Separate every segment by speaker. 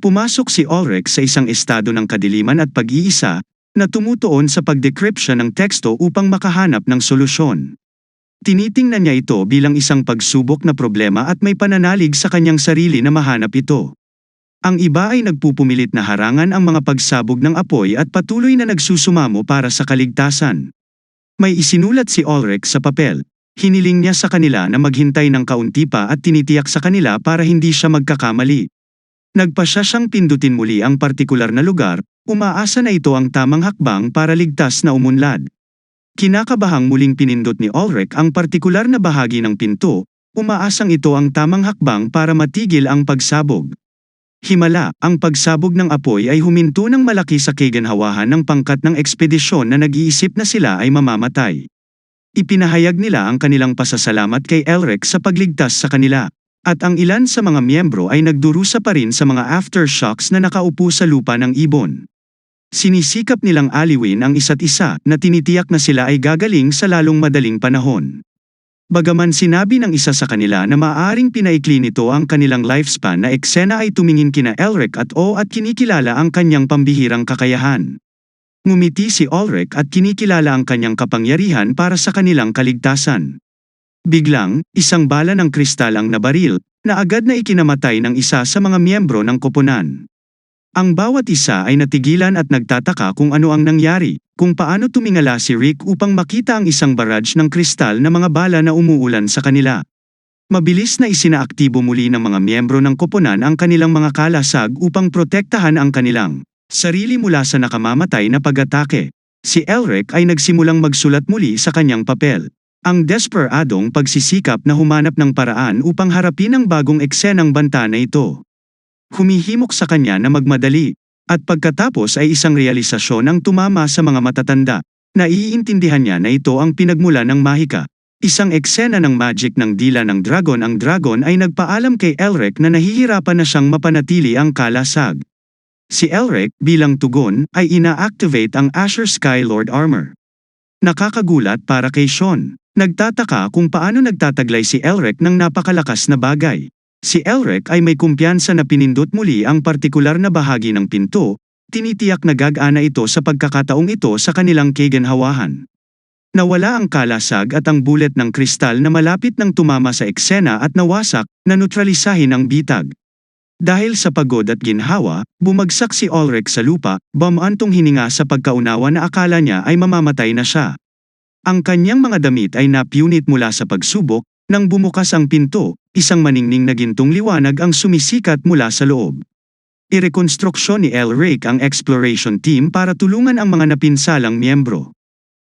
Speaker 1: Pumasok si Ulrich sa isang estado ng kadiliman at pag-iisa, na tumutuon sa pagdecryption ng teksto upang makahanap ng solusyon. Tinitingnan niya ito bilang isang pagsubok na problema at may pananalig sa kanyang sarili na mahanap ito. Ang iba ay nagpupumilit na harangan ang mga pagsabog ng apoy at patuloy na nagsusumamo para sa kaligtasan. May isinulat si Ulrich sa papel. Hiniling niya sa kanila na maghintay ng kaunti pa at tinitiyak sa kanila para hindi siya magkakamali. Nagpasya siyang pindutin muli ang partikular na lugar, umaasa na ito ang tamang hakbang para ligtas na umunlad. Kinakabahang muling pinindot ni Ulrich ang partikular na bahagi ng pinto, umaasang ito ang tamang hakbang para matigil ang pagsabog. Himala, ang pagsabog ng apoy ay huminto ng malaki sa kaganhawahan ng pangkat ng ekspedisyon na nag-iisip na sila ay mamamatay. Ipinahayag nila ang kanilang pasasalamat kay Elric sa pagligtas sa kanila. At ang ilan sa mga miyembro ay nagdurusa pa rin sa mga aftershocks na nakaupo sa lupa ng ibon. Sinisikap nilang aliwin ang isa't isa na tinitiyak na sila ay gagaling sa lalong madaling panahon. Bagaman sinabi ng isa sa kanila na maaaring pinaikli nito ang kanilang lifespan na eksena ay tumingin kina Elric at O at kinikilala ang kanyang pambihirang kakayahan. Ngumiti si Ulrich at kinikilala ang kanyang kapangyarihan para sa kanilang kaligtasan. Biglang, isang bala ng kristal ang nabaril, na agad na ikinamatay ng isa sa mga miyembro ng koponan. Ang bawat isa ay natigilan at nagtataka kung ano ang nangyari, kung paano tumingala si Rick upang makita ang isang barrage ng kristal na mga bala na umuulan sa kanila. Mabilis na isinaaktibo muli ng mga miyembro ng koponan ang kanilang mga kalasag upang protektahan ang kanilang sarili mula sa nakamamatay na pag-atake. Si Elric ay nagsimulang magsulat muli sa kanyang papel. Ang desperadong pagsisikap na humanap ng paraan upang harapin ang bagong eksenang banta na ito. Humihimok sa kanya na magmadali, at pagkatapos ay isang realisasyon ang tumama sa mga matatanda. Naiintindihan niya na ito ang pinagmula ng mahika. Isang eksena ng magic ng dila ng dragon ang dragon ay nagpaalam kay Elric na nahihirapan na siyang mapanatili ang kalasag. Si Elric, bilang tugon, ay ina-activate ang Asher Sky Lord Armor. Nakakagulat para kay Sean. Nagtataka kung paano nagtataglay si Elric ng napakalakas na bagay. Si Elric ay may kumpiyansa na pinindot muli ang partikular na bahagi ng pinto, tinitiyak na gagana ito sa pagkakataong ito sa kanilang kaganhawahan. Nawala ang kalasag at ang bulet ng kristal na malapit nang tumama sa eksena at nawasak, na neutralisahin ang bitag. Dahil sa pagod at ginhawa, bumagsak si Ulrich sa lupa, bamantong hininga sa pagkaunawa na akala niya ay mamamatay na siya. Ang kanyang mga damit ay napunit mula sa pagsubok, nang bumukas ang pinto, isang maningning na gintong liwanag ang sumisikat mula sa loob. Irekonstruksyon ni Elric ang exploration team para tulungan ang mga napinsalang miyembro.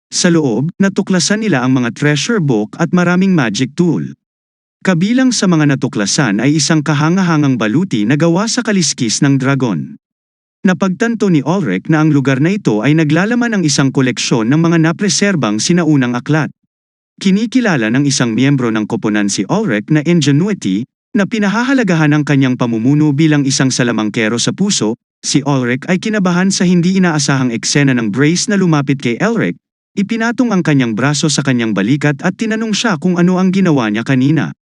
Speaker 1: Sa loob, natuklasan nila ang mga treasure book at maraming magic tool. Kabilang sa mga natuklasan ay isang kahangahangang baluti na gawa sa kaliskis ng dragon. Napagtanto ni Ulrich na ang lugar na ito ay naglalaman ng isang koleksyon ng mga napreserbang sinaunang aklat. Kinikilala ng isang miyembro ng koponan si Ulrich na Ingenuity, na pinahahalagahan ang kanyang pamumuno bilang isang salamangkero sa puso, si Ulrich ay kinabahan sa hindi inaasahang eksena ng Brace na lumapit kay Elric, ipinatong ang kanyang braso sa kanyang balikat at tinanong siya kung ano ang ginawa niya kanina.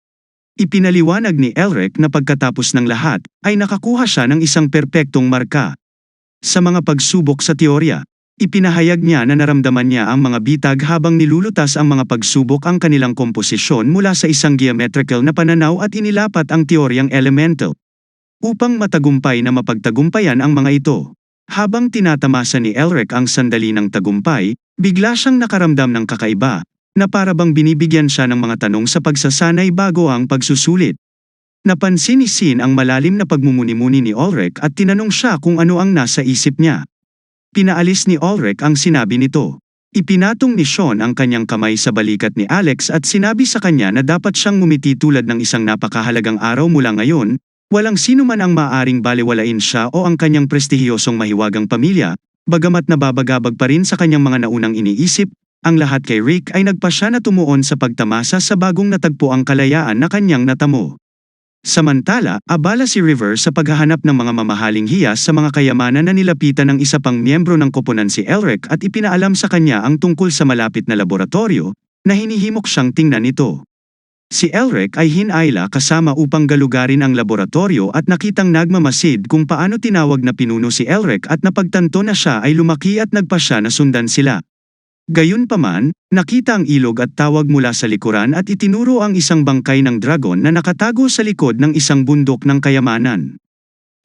Speaker 1: Ipinaliwanag ni Elric na pagkatapos ng lahat, ay nakakuha siya ng isang perpektong marka. Sa mga pagsubok sa teorya, ipinahayag niya na naramdaman niya ang mga bitag habang nilulutas ang mga pagsubok ang kanilang komposisyon mula sa isang geometrical na pananaw at inilapat ang teoryang elemental. Upang matagumpay na mapagtagumpayan ang mga ito. Habang tinatamasa ni Elric ang sandali ng tagumpay, bigla siyang nakaramdam ng kakaiba, na para bang binibigyan siya ng mga tanong sa pagsasanay bago ang pagsusulit. Napansin ni Sin ang malalim na pagmumuni-muni ni Ulrich at tinanong siya kung ano ang nasa isip niya. Pinaalis ni Ulrich ang sinabi nito. Ipinatong ni Sean ang kanyang kamay sa balikat ni Alex at sinabi sa kanya na dapat siyang ngumiti tulad ng isang napakahalagang araw mula ngayon, walang sino man ang maaring baliwalain siya o ang kanyang prestihiyosong mahiwagang pamilya, bagamat nababagabag pa rin sa kanyang mga naunang iniisip, ang lahat kay Rick ay nagpasya na tumuon sa pagtamasa sa bagong natagpo ang kalayaan na kanyang natamo. Samantala, abala si River sa paghahanap ng mga mamahaling hiyas sa mga kayamanan na nilapitan ng isa pang miyembro ng koponan si Elric at ipinaalam sa kanya ang tungkol sa malapit na laboratorio, na hinihimok siyang tingnan ito. Si Elric ay hinayla kasama upang galugarin ang laboratorio at nakitang nagmamasid kung paano tinawag na pinuno si Elric at napagtanto na siya ay lumaki at nagpasya na sundan sila. Gayunpaman, nakita ang ilog at tawag mula sa likuran at itinuro ang isang bangkay ng dragon na nakatago sa likod ng isang bundok ng kayamanan.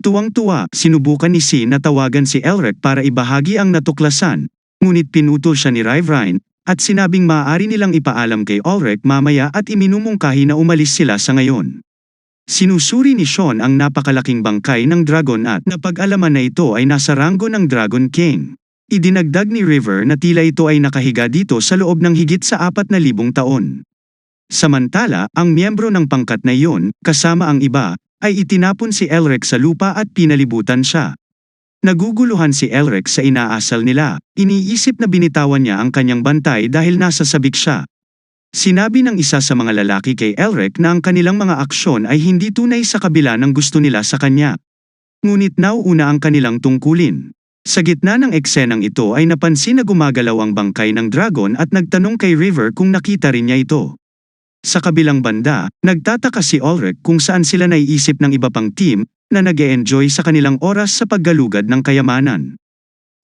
Speaker 1: Tuwang-tuwa, sinubukan ni Sin na tawagan si Elric para ibahagi ang natuklasan, ngunit pinutol siya ni Rhyvrine, at sinabing maaari nilang ipaalam kay Ulrich mamaya at iminumungkahi na umalis sila sa ngayon. Sinusuri ni Sean ang napakalaking bangkay ng dragon at napag-alaman na ito ay nasa ranggo ng Dragon King. Idinagdag ni River na tila ito ay nakahiga dito sa loob ng higit sa apat na libong taon. Samantala, ang miyembro ng pangkat na iyon, kasama ang iba, ay itinapon si Elric sa lupa at pinalibutan siya. Naguguluhan si Elric sa inaasal nila, iniisip na binitawan niya ang kanyang bantay dahil nasa sabik siya. Sinabi ng isa sa mga lalaki kay Elric na ang kanilang mga aksyon ay hindi tunay sa kabila ng gusto nila sa kanya. Ngunit nauuna ang kanilang tungkulin. Sa gitna ng eksenang ito ay napansin na gumagalaw ang bangkay ng dragon at nagtanong kay River kung nakita rin niya ito. Sa kabilang banda, nagtataka si Ulrich kung saan sila naiisip ng iba pang team na nag enjoy sa kanilang oras sa paggalugad ng kayamanan.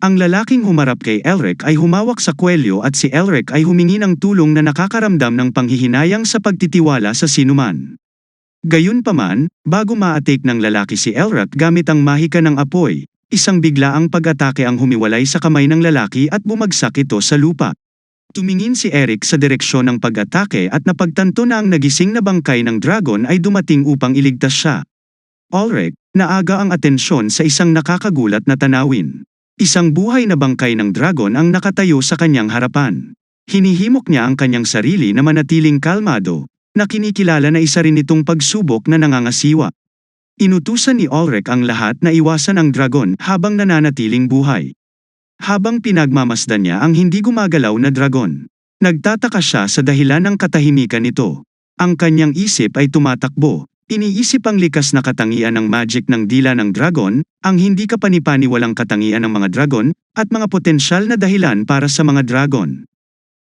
Speaker 1: Ang lalaking humarap kay Elric ay humawak sa kwelyo at si Elric ay humingi ng tulong na nakakaramdam ng panghihinayang sa pagtitiwala sa sinuman. Gayunpaman, bago ma-atake ng lalaki si Elric gamit ang mahika ng apoy, isang biglaang pag-atake ang humiwalay sa kamay ng lalaki at bumagsak ito sa lupa. Tumingin si Eric sa direksyon ng pag-atake at napagtanto na ang nagising na bangkay ng dragon ay dumating upang iligtas siya. Ulrich, naaga ang atensyon sa isang nakakagulat na tanawin. Isang buhay na bangkay ng dragon ang nakatayo sa kanyang harapan. Hinihimok niya ang kanyang sarili na manatiling kalmado, na kinikilala na isa rin itong pagsubok na nangangasiwa. Inutusan ni Ulrich ang lahat na iwasan ang dragon habang nananatiling buhay. Habang pinagmamasdan niya ang hindi gumagalaw na dragon, nagtataka siya sa dahilan ng katahimikan nito. Ang kanyang isip ay tumatakbo, Iniisip ang likas na katangian ng magic ng dila ng dragon, ang hindi kapanipaniwalang katangian ng mga dragon, at mga potensyal na dahilan para sa mga dragon.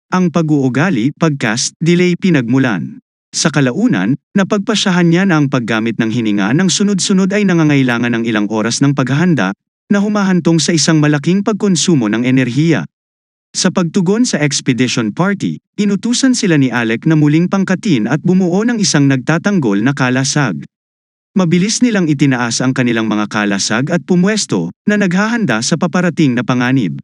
Speaker 1: Ang pag-uugali, pagcast, delay pinagmulan. Sa kalaunan, napagpasyahan niya na ang paggamit ng hininga ng sunod-sunod ay nangangailangan ng ilang oras ng paghahanda, na humahantong sa isang malaking pagkonsumo ng enerhiya. Sa pagtugon sa expedition party, inutusan sila ni Alec na muling pangkatin at bumuo ng isang nagtatanggol na kalasag. Mabilis nilang itinaas ang kanilang mga kalasag at pumwesto na naghahanda sa paparating na panganib.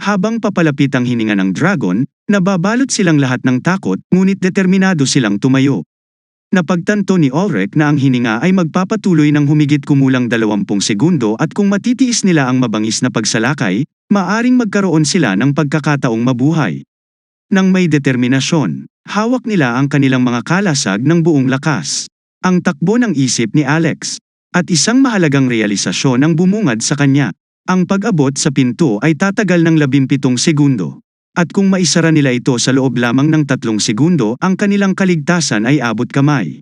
Speaker 1: Habang papalapit ang hininga ng dragon, nababalot silang lahat ng takot ngunit determinado silang tumayo. Napagtanto ni Ulrich na ang hininga ay magpapatuloy ng humigit kumulang 20 segundo at kung matitiis nila ang mabangis na pagsalakay, maaring magkaroon sila ng pagkakataong mabuhay. Nang may determinasyon, hawak nila ang kanilang mga kalasag ng buong lakas. Ang takbo ng isip ni Alex. At isang mahalagang realisasyon ang bumungad sa kanya. Ang pag-abot sa pinto ay tatagal ng 17 segundo. At kung maisara nila ito sa loob lamang ng tatlong segundo, ang kanilang kaligtasan ay abot kamay.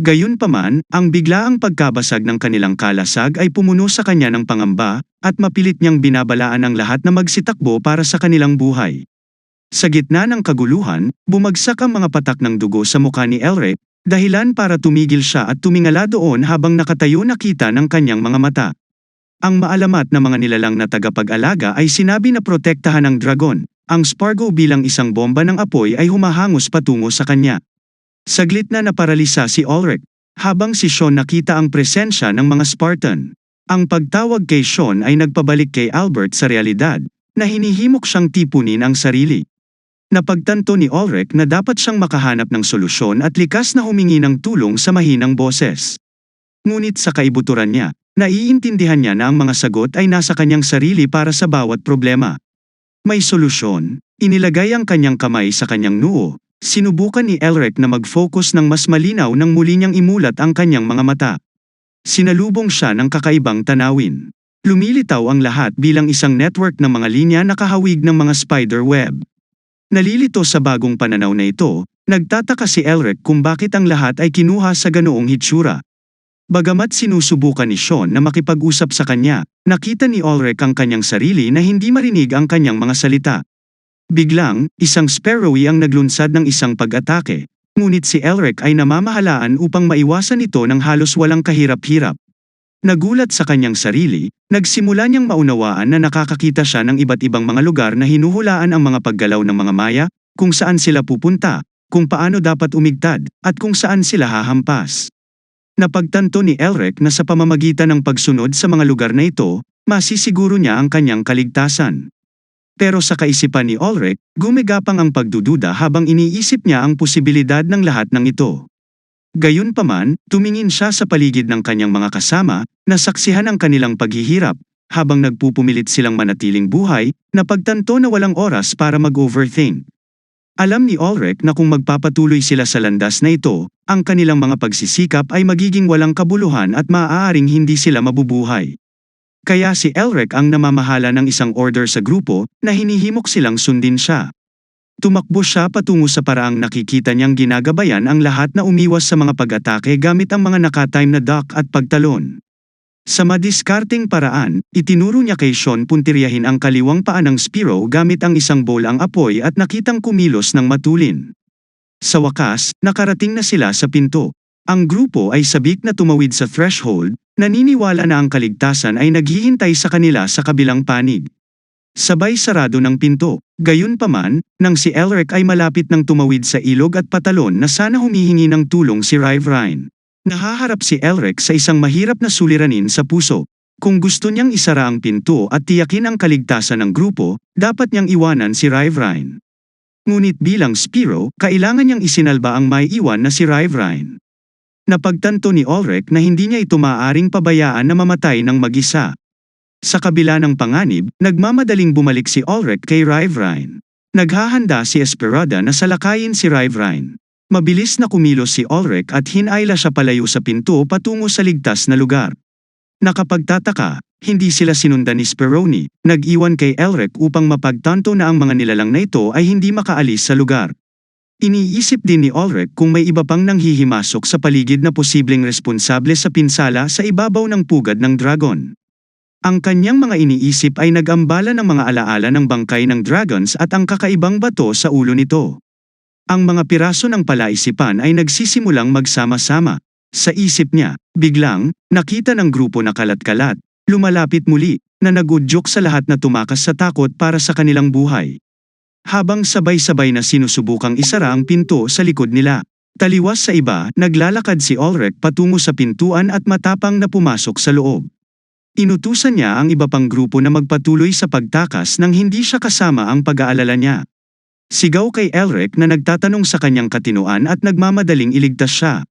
Speaker 1: Gayunpaman, ang biglaang pagkabasag ng kanilang kalasag ay pumuno sa kanya ng pangamba, at mapilit niyang binabalaan ang lahat na magsitakbo para sa kanilang buhay. Sa gitna ng kaguluhan, bumagsak ang mga patak ng dugo sa mukha ni Elric, dahilan para tumigil siya at tumingala doon habang nakatayo nakita ng kanyang mga mata. Ang maalamat na mga nilalang na tagapag-alaga ay sinabi na protektahan ng dragon, ang Spargo bilang isang bomba ng apoy ay humahangos patungo sa kanya. Saglit na naparalisa si Ulrich, habang si Sean nakita ang presensya ng mga Spartan. Ang pagtawag kay Sean ay nagpabalik kay Albert sa realidad, na hinihimok siyang tipunin ang sarili. Napagtanto ni Ulrich na dapat siyang makahanap ng solusyon at likas na humingi ng tulong sa mahinang boses. Ngunit sa kaibuturan niya, naiintindihan niya na ang mga sagot ay nasa kanyang sarili para sa bawat problema. May solusyon, inilagay ang kanyang kamay sa kanyang noo, sinubukan ni Elric na mag-focus ng mas malinaw nang muli niyang imulat ang kanyang mga mata. Sinalubong siya ng kakaibang tanawin. Lumilitaw ang lahat bilang isang network ng mga linya na kahawig ng mga spider web. Nalilito sa bagong pananaw na ito, nagtataka si Elric kung bakit ang lahat ay kinuha sa ganoong hitsura. Bagamat sinusubukan ni Sean na makipag-usap sa kanya, nakita ni Ulrich ang kanyang sarili na hindi marinig ang kanyang mga salita. Biglang, isang sparrowy ang naglunsad ng isang pag-atake, ngunit si Elric ay namamahalaan upang maiwasan ito ng halos walang kahirap-hirap. Nagulat sa kanyang sarili, nagsimula niyang maunawaan na nakakakita siya ng iba't ibang mga lugar na hinuhulaan ang mga paggalaw ng mga maya, kung saan sila pupunta, kung paano dapat umigtad, at kung saan sila hahampas. Napagtanto ni Elric na sa pamamagitan ng pagsunod sa mga lugar na ito, masisiguro niya ang kanyang kaligtasan. Pero sa kaisipan ni Ulrich, gumigapang ang pagdududa habang iniisip niya ang posibilidad ng lahat ng ito. Gayunpaman, tumingin siya sa paligid ng kanyang mga kasama, na saksihan ang kanilang paghihirap, habang nagpupumilit silang manatiling buhay, na pagtanto na walang oras para mag-overthink. Alam ni Ulrich na kung magpapatuloy sila sa landas na ito, ang kanilang mga pagsisikap ay magiging walang kabuluhan at maaaring hindi sila mabubuhay. Kaya si Elric ang namamahala ng isang order sa grupo na hinihimok silang sundin siya. Tumakbo siya patungo sa paraang nakikita niyang ginagabayan ang lahat na umiwas sa mga pag-atake gamit ang mga nakatime na duck at pagtalon. Sa madiskarting paraan, itinuro niya kay Sean puntiryahin ang kaliwang paa ng Spiro gamit ang isang bowl ang apoy at nakitang kumilos ng matulin. Sa wakas, nakarating na sila sa pinto. Ang grupo ay sabik na tumawid sa threshold, naniniwala na ang kaligtasan ay naghihintay sa kanila sa kabilang panig. Sabay sarado ng pinto, gayunpaman, nang si Elric ay malapit ng tumawid sa ilog at patalon na sana humihingi ng tulong si Riverine. Nahaharap si Elric sa isang mahirap na suliranin sa puso. Kung gusto niyang isara ang pinto at tiyakin ang kaligtasan ng grupo, dapat niyang iwanan si Riverine. Ngunit bilang Spiro, kailangan niyang isinalba ang may iwan na si Riverine. Napagtanto ni Ulrich na hindi niya ito maaaring pabayaan na mamatay ng mag-isa. Sa kabila ng panganib, nagmamadaling bumalik si Ulrich kay Riverine. Naghahanda si Esperada na salakayin si Riverine. Mabilis na kumilos si Ulrich at hinayla siya palayo sa pinto patungo sa ligtas na lugar. Nakapagtataka, hindi sila sinundan ni Speroni, nag-iwan kay Elric upang mapagtanto na ang mga nilalang na ito ay hindi makaalis sa lugar. Iniisip din ni Ulrich kung may iba pang nanghihimasok sa paligid na posibleng responsable sa pinsala sa ibabaw ng pugad ng dragon. Ang kanyang mga iniisip ay nag-ambala ng mga alaala ng bangkay ng dragons at ang kakaibang bato sa ulo nito. Ang mga piraso ng palaisipan ay nagsisimulang magsama-sama. Sa isip niya, biglang, nakita ng grupo na kalat-kalat, lumalapit muli, na nagudyok sa lahat na tumakas sa takot para sa kanilang buhay. Habang sabay-sabay na sinusubukang isara ang pinto sa likod nila. Taliwas sa iba, naglalakad si Ulrich patungo sa pintuan at matapang na pumasok sa loob. Inutusan niya ang iba pang grupo na magpatuloy sa pagtakas nang hindi siya kasama ang pag-aalala niya. Sigaw kay Elric na nagtatanong sa kanyang katinuan at nagmamadaling iligtas siya.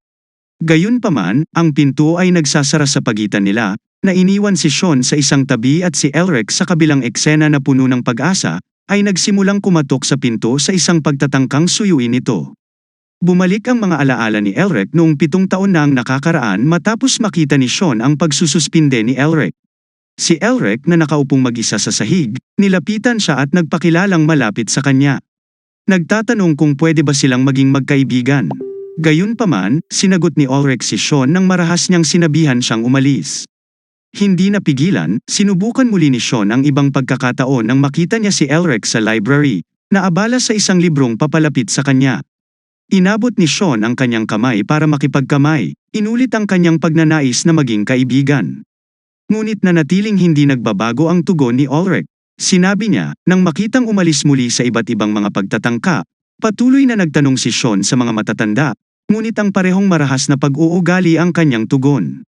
Speaker 1: Gayunpaman, ang pinto ay nagsasara sa pagitan nila, na iniwan si Sean sa isang tabi at si Elric sa kabilang eksena na puno ng pag-asa, ay nagsimulang kumatok sa pinto sa isang pagtatangkang suyuin ito. Bumalik ang mga alaala ni Elric noong pitong taon na ang nakakaraan matapos makita ni Sean ang pagsususpinde ni Elric. Si Elric na nakaupong mag-isa sa sahig, nilapitan siya at nagpakilalang malapit sa kanya. Nagtatanong kung pwede ba silang maging magkaibigan. Gayunpaman, sinagot ni Ulrich si Sean nang marahas niyang sinabihan siyang umalis. Hindi napigilan, sinubukan muli ni Sean ang ibang pagkakataon nang makita niya si Elric sa library, na abala sa isang librong papalapit sa kanya. Inabot ni Sean ang kanyang kamay para makipagkamay, inulit ang kanyang pagnanais na maging kaibigan. Ngunit nanatiling hindi nagbabago ang tugon ni Ulrich. Sinabi niya, nang makitang umalis muli sa iba't ibang mga pagtatangka, patuloy na nagtanong si Sean sa mga matatanda, ngunit ang parehong marahas na pag-uugali ang kanyang tugon.